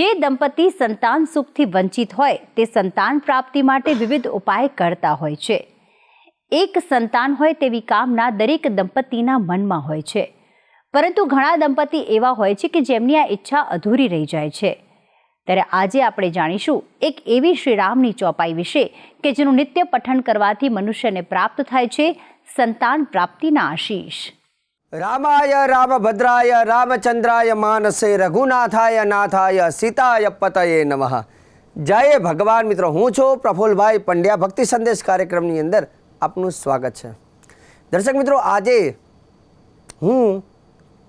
જે દંપતી સંતાન સુખથી વંચિત હોય, તે સંતાન પ્રાપ્તિ માટે વિવિધ ઉપાય કરતા હોય છે. એક સંતાન હોય તેવી કામના દરેક દંપતીના મનમાં હોય છે. પરંતુ ઘણા દંપતી એવા હોય છે કે જેમની આ ઈચ્છા અધૂરી રહી જાય છે. ત્યારે આજે આપણે જાણીશું એક એવી શ્રીરામની ચોપાઈ વિશે કે જેનું નિત્ય પઠન કરવાથી મનુષ્યને પ્રાપ્ત થાય છે સંતાન પ્રાપ્તિના આશીષ. રામાય, રામભદ્રાય, રામચંદ્રાય માનસે, રઘુનાથાય, નાથાય, સીતાય, પતયે નમઃ. જય ભગવાન મિત્રો, હું છું પ્રફુલભાઈ પંડ્યા. ભક્તિ સંદેશ કાર્યક્રમની અંદર આપનું સ્વાગત છે. દર્શક મિત્રો, આજે હું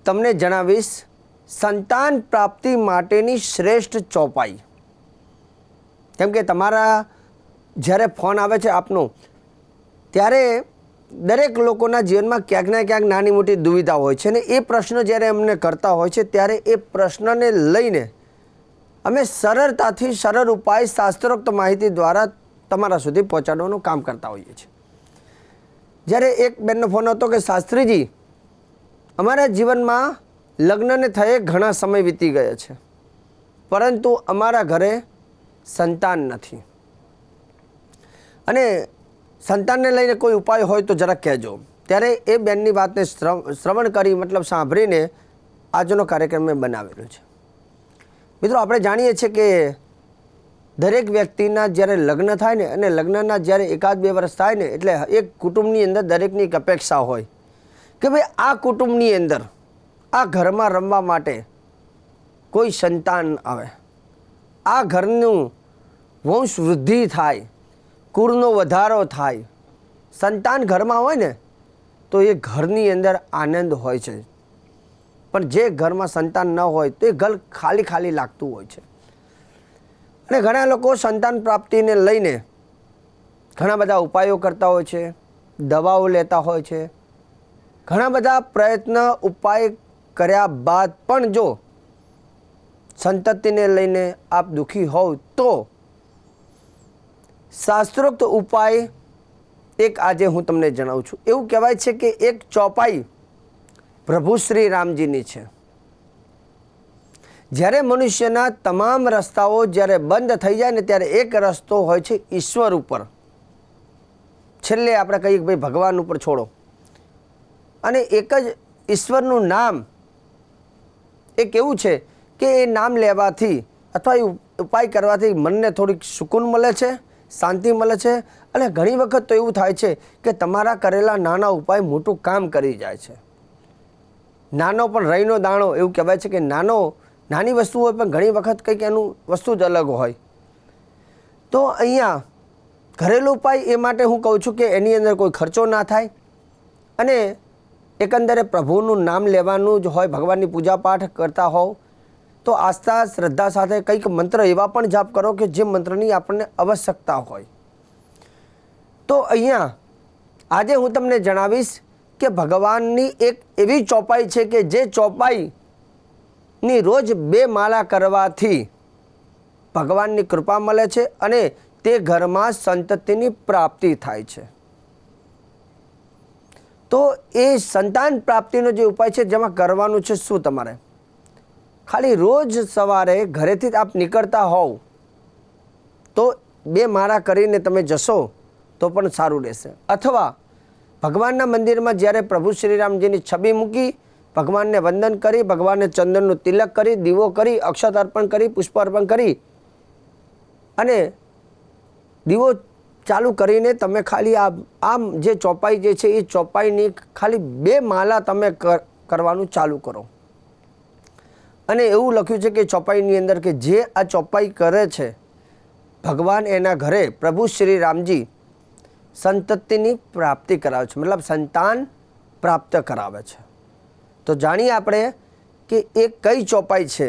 તમને જણાવીશ સંતાન પ્રાપ્તિ માટેની શ્રેષ્ઠ ચોપાઈ. કેમ કે તમારા જ્યારે ફોન આવે છે આપનો, ત્યારે દરેક લોકોના જીવનમાં ક્યાંક ને ક્યાંક નાની મોટી દુવિધા હોય છે ને એ પ્રશ્ન જ્યારે અમને કરતા હોય છે ત્યારે એ પ્રશ્નને લઈને અમે સરળતાથી સરળ ઉપાય શાસ્ત્રોક્ત માહિતી દ્વારા તમારા સુધી પહોંચાડવાનું કામ કરતા હોઈએ છીએ. જ્યારે એક બેનનો ફોન હતો કે, શાસ્ત્રીજી, અમારા જીવનમાં લગ્નને થયે ઘણા સમય વીતી ગયા છે, પરંતુ અમારા ઘરે સંતાન નથી. અને સંતાનને લઈને કોઈ ઉપાય હોય તો જરાક કહેજો. ત્યારે એ બેનની વાતને શ્રવણ કરી, મતલબ સાંભળીને આજનો કાર્યક્રમ મેં બનાવેલો છે. મિત્રો, આપણે જાણીએ છીએ કે દરેક વ્યક્તિના જ્યારે લગ્ન થાય ને, અને લગ્નના જ્યારે એકાદ બે વર્ષ થાય ને, એટલે એક કુટુંબની અંદર દરેકની એક અપેક્ષા હોય કે ભાઈ આ કુટુંબની અંદર, આ ઘરમાં રમવા માટે કોઈ સંતાન આવે. આ ઘરનું વંશ વૃદ્ધિ થાય. કુળનો વધારો થાય. સંતાન ઘરમાં હોય ને, તો એ ઘરની અંદર આનંદ હોય છે. પણ જે ઘરમાં સંતાન ન હોય, તો એ ઘર ખાલી ખાલી લાગતું હોય છે. અને ઘણા લોકો સંતાન પ્રાપ્તિને લઈને ઘણા બધા ઉપાયો કરતા હોય છે, દવાઓ લેતા હોય છે. ઘણા બધા પ્રયત્ન, ઉપાય કર્યા બાદ પણ જો સંતતિને લઈને આપ દુઃખી હોવ તો શાસ્ત્રોક્ત ઉપાય એક આજે હું તમને જણાવું છું. એવું કહેવાય છે કે એક ચોપાઈ પ્રભુ શ્રી રામજીની છે. જ્યારે મનુષ્યના તમામ રસ્તાઓ જ્યારે બંધ થઈ જાય ને ત્યારે એક રસ્તો હોય છે ઈશ્વર ઉપર. છેલ્લે આપણે કહીએ કે ભાઈ ભગવાન ઉપર છોડો. અને એક જ ઈશ્વરનું નામ એક એવું છે કે એ નામ લેવાથી અથવા એ ઉપાય કરવાથી મનને થોડીક સુકૂન મળે છે શાંતિ મળે છે અને ઘણી વખત તો એવું થાય છે કે તમારા કરેલા નાના ઉપાય મોટું કામ કરી જાય છે. નાનો પણ રહીનો દાણો એવું કહેવાય છે કે નાનો, નાની વસ્તુ હોય પણ ઘણી વખત કંઈક એનું વસ્તુ જ અલગ હોય. તો અહીંયા ઘરેલું ઉપાય એ માટે હું કહું છું કે એની અંદર કોઈ ખર્ચો ના થાય અને એકંદરે પ્રભુનું નામ લેવાનું જ હોય, ભગવાનની પૂજા પાઠ કરતા હોવ તો આસ્થા, શ્રદ્ધા સાથે કંઈક મંત્ર એવા પણ જાપ કરો કે જે મંત્રની આપણને આવશ્યકતા હોય. તો અહીંયા આજે હું તમને જણાવીશ કે ભગવાનની એક એવી ચોપાઈ છે કે જે ચોપાઈની રોજ બે માળા કરવાથી ભગવાનની કૃપા મળે છે અને તે ઘરમાં સંતતિની પ્રાપ્તિ થાય છે. તો એ સંતાન પ્રાપ્તિનો જે ઉપાય છે જેમાં કરવાનું છે શું તમારે? ખાલી રોજ સવારે ઘરેથી આપ નીકળતા હોવ, તો બે માળા કરીને તમે જશો, તો પણ સારું રહેશે. અથવા ભગવાનના મંદિરમાં જ્યારે પ્રભુ શ્રીરામજીની છબી મૂકી, ભગવાનને વંદન કરી, ભગવાનને ચંદનનું તિલક કરી, દીવો કરી, અક્ષત અર્પણ કરી, પુષ્પ અર્પણ કરી, અને દીવો ચાલુ કરીને તમે ખાલી આ આમ જે ચોપાઈ જે છે, એ ચોપાઈની ખાલી બે માલા તમે કરવાનું ચાલુ કરો. અને એવું લખ્યું છે કે ચોપાઈની અંદર કે જે આ ચોપાઈ કરે છે, ભગવાન એના ઘરે પ્રભુ શ્રી રામજી સંતતિની પ્રાપ્તિ કરાવે છે, મતલબ સંતાન પ્રાપ્ત કરાવે છે. તો જાણીએ આપણે કે એ કઈ ચોપાઈ છે?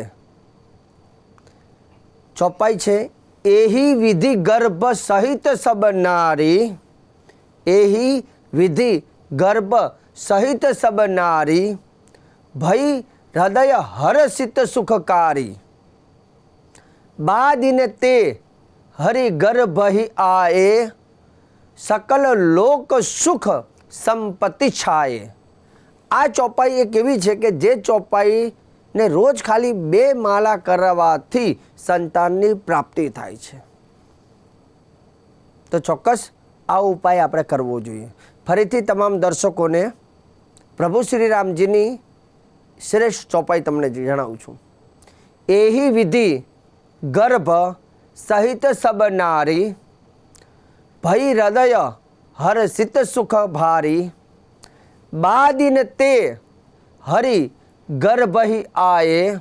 ચોપાઈ છે, એહી વિધિ ગર્ભ સહિત સબનારી, એહી વિધિ ગર્ભ સહિત સબ નારી ભઈ હૃદય હરસિત સુખકારી. બાદિને તે હરિ ગર્ભ આએ સકલ લોક સુખ સંપત્તિ છાયે. આ ચોપાઈ એક એવી છે કે જે ચોપાઈને રોજ ખાલી બે માળા કરવાથી સંતાનની પ્રાપ્તિ થાય છે. તો ચોક્કસ આ ઉપાય આપણે કરવો જોઈએ. ફરીથી તમામ દર્શકોને પ્રભુ શ્રી રામજીની શ્રેષ્ઠ ચોપાઈ તમને જણાવું છું. એહી વિધિ ગર્ભ સહિત સબ નારી ભય હૃદય હરસિત સુખ ભારી, બાદિન તે હરિ ગર્ભહિ આયે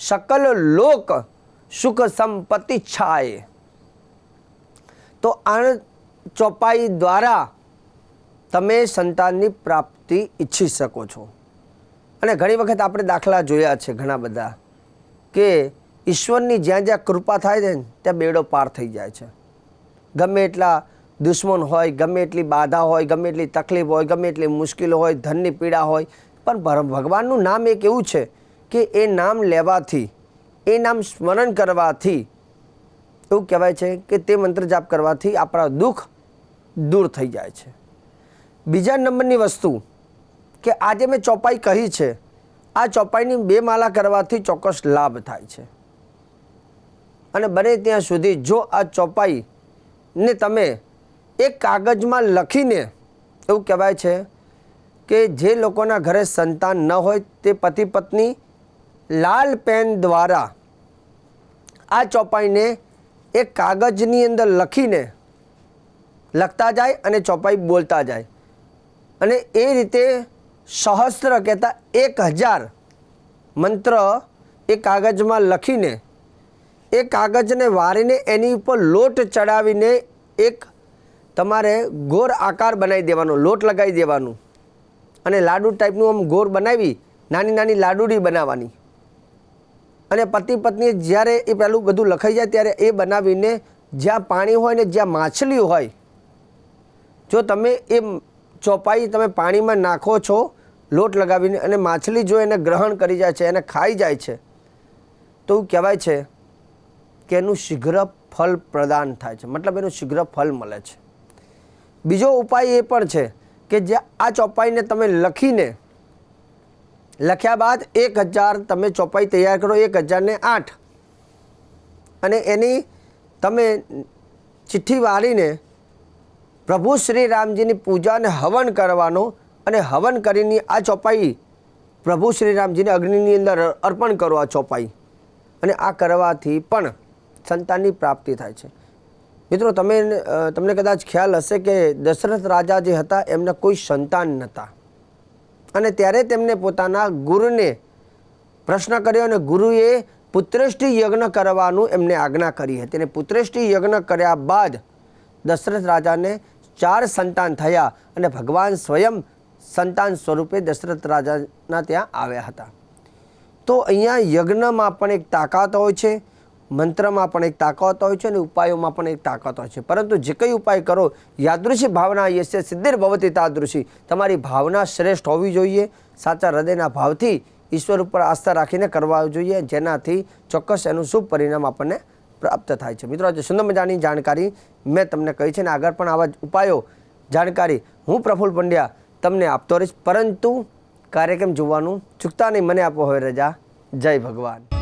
સકલ લોક સુખ સંપત્તિ છાયે. તો આ ચોપાઈ દ્વારા તમે સંતાનની પ્રાપ્તિ ઈચ્છી શકો છો. અને ઘણી વખત આપણે દાખલા જોયા છે ઘણા બધા, કે ઈશ્વરની જ્યાં જ્યાં કૃપા થાય છે ને, ત્યાં બેડો પાર થઈ જાય છે. ગમે એટલા દુશ્મન હોય, ગમે એટલી બાધા હોય, ગમે એટલી તકલીફ હોય, ગમે એટલી મુશ્કેલી હોય, ધનની પીડા હોય, પણ ભગવાનનું નામ એક એવું છે કે એ નામ લેવાથી, એ નામ સ્મરણ કરવાથી, એવું કહેવાય છે કે તે મંત્ર જાપ કરવાથી આપણા દુઃખ દૂર થઈ જાય છે. બીજા નંબરની વસ્તુ કે આજે મેં ચોપાઈ કહી છે. આ ચોપાઈની બે માલા કરવાથી ચોક્કસ લાભ થાય છે. અને બને ત્યાં સુધી જો આ ચોપાઈને તમે એક કાગજમાં લખીને એવું કહેવાય છે કે જે લોકોના ઘરે સંતાન ન હોય તે પતિ પત્ની લાલ પેન દ્વારા આ ચોપાઈને એક કાગજની અંદર લખીને લખતા જાય અને ચોપાઈ બોલતા જાય. અને એ રીતે સહસ્ત્ર કહેતા એક હજાર મંત્ર એ કાગજમાં લખીને, એ કાગજને વારીને એની ઉપર લોટ ચડાવીને એક તમારે ગોર આકાર બનાવી દેવાનો, લોટ લગાવી દેવાનું. અને લાડુ ટાઈપનું આમ ગોર બનાવી, નાની નાની લાડુડી બનાવવાની. અને પતિ પત્નીએ જ્યારે એ પેલું બધું લખાઈ જાય ત્યારે એ બનાવીને જ્યાં પાણી હોય ને જ્યાં માછલી હોય, જો તમે એ ચોપાઈ તમે પાણીમાં નાખો છો, લોટ લગાવીને અને માછલી જો એને ગ્રહણ કરી જાય છે, એને ખાઈ જાય છે, તો એવું કહેવાય છે કે એનું શીઘ્ર ફલ પ્રદાન થાય છે. મતલબ એનું શીઘ્ર ફલ મળે છે. બીજો ઉપાય એ પણ છે કે જે આ ચોપાઈને તમે લખીને લખ્યા બાદ એક હજાર તમે ચોપાઈ તૈયાર કરો, એક હજારને આઠ. અને એની તમે ચિઠ્ઠી વાળીને પ્રભુ શ્રી રામજીની પૂજાને હવન કરવાનો અને હવન કરીને આ ચોપાઈ પ્રભુ શ્રી રામજીને અગ્નિની અંદર અર્પણ કરો આ ચોપાઈ. અને આ કરવાથી પણ સંતાનની પ્રાપ્તિ થાય છે. મિત્રો, તમે તમને કદાચ ખ્યાલ હશે કે દશરથ રાજા જે હતા, એમને કોઈ સંતાન નહોતા. અને ત્યારે તેમને પોતાના ગુરુને પ્રશ્ન કર્યો અને ગુરુએ પુત્રેષ્ઠી યજ્ઞ કરવાનું એમને આજ્ઞા કરી હતી. અને પુત્રેષ્ઠી યજ્ઞ કર્યા બાદ દશરથ રાજાને ચાર સંતાન થયા અને ભગવાન સ્વયં સંતાન સ્વરૂપે દશરથ રાજાના ત્યાં આવ્યા હતા. તો અહીંયા યજ્ઞમાં પણ એક તાકાત હોય છે, મંત્રમાં પણ એક તાકાત હોય છે અને ઉપાયોમાં પણ એક તાકાત હોય છે. પરંતુ જે કંઈ ઉપાય કરો, યાદૃશી ભાવના યશ્ય સિદ્ધિર ભવતી તાદૃશી. તમારી ભાવના શ્રેષ્ઠ હોવી જોઈએ. સાચા હૃદયના ભાવથી ઈશ્વર ઉપર આસ્થા રાખીને કરવા જોઈએ, જેનાથી ચોક્કસ એનું શુભ પરિણામ આપણને પ્રાપ્ત થાય છે. મિત્રો, આજે સુંદર મજાની જાણકારી મેં તમને કહી છે ને, આગળ પણ આવા જ ઉપાયો જાણકારી હું પ્રફુલ્લ પંડ્યા તમને આપતો રહીશ. પરંતુ કાર્યક્રમ જોવાનું ચૂકતા નહીં. મને આપો હવે રજા. જય ભગવાન.